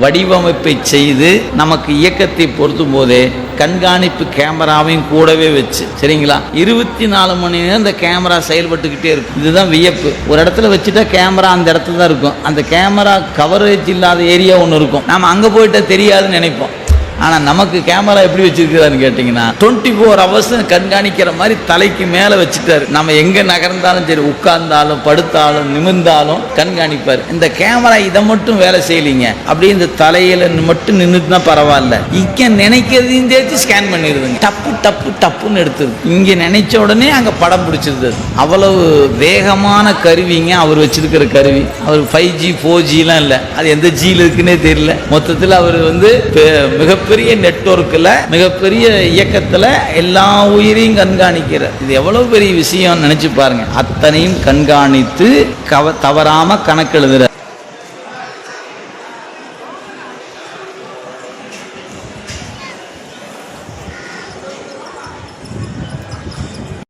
வடிவமைப்பை செய்து நமக்கு இயக்கத்தை பொருத்தும் போதே கண்காணிப்பு கேமராவையும் கூடவே வச்சு சரிங்களா? இருபத்தி நாலு மணி நேரம் இந்த கேமரா செயல்பட்டுக்கிட்டே இருக்கும். இதுதான் வியப்பு. ஒரு இடத்துல வச்சுட்டா கேமரா அந்த இடத்துல தான் இருக்கும். அந்த கேமரா கவரேஜ் இல்லாத ஏரியா ஒன்று இருக்கும். நம்ம அங்கே போயிட்டா தெரியாதுன்னு நினைப்போம். ஆனால் நமக்கு கேமரா எப்படி வச்சிருக்கிறாருன்னு கேட்டிங்கன்னா டுவெண்ட்டி ஃபோர் ஹவர்ஸ் கண்காணிக்கிற மாதிரி தலைக்கு மேலே வச்சுட்டாரு. நம்ம எங்கே நகர்ந்தாலும் சரி உட்கார்ந்தாலும் படுத்தாலும் நிமிர்ந்தாலும் கண்காணிப்பார். இந்த கேமரா இதை மட்டும் வேலை செய்யலிங்க. அப்படியே இந்த தலையில் மட்டும் நின்றுட்டுனா பரவாயில்ல. இங்கே நினைக்கிறதையும் சேர்த்து ஸ்கேன் பண்ணிடுதுங்க. டப்பு டப்பு டப்புன்னு எடுத்துருது இங்கே நினைச்ச உடனே அங்கே படம் பிடிச்சிருது. அவ்வளவு வேகமான கருவிங்க அவர் வச்சிருக்கிற கருவி. அவர் ஃபைவ் ஜி ஃபோர் ஜிலாம் இல்லை. அது எந்த ஜியில் இருக்குன்னே தெரியல. மொத்தத்தில் அவர் வந்து மிக மிகப்பெரிய நெட்வொர்க்கில் மிகப்பெரிய இயக்கத்தில் எல்லா உயிரையும் கண்காணிக்கிற இது எவ்வளவு பெரிய விஷயம் நினைச்சு பாருங்க. அத்தனையும் கண்காணித்து கவ தவறாம கணக்கு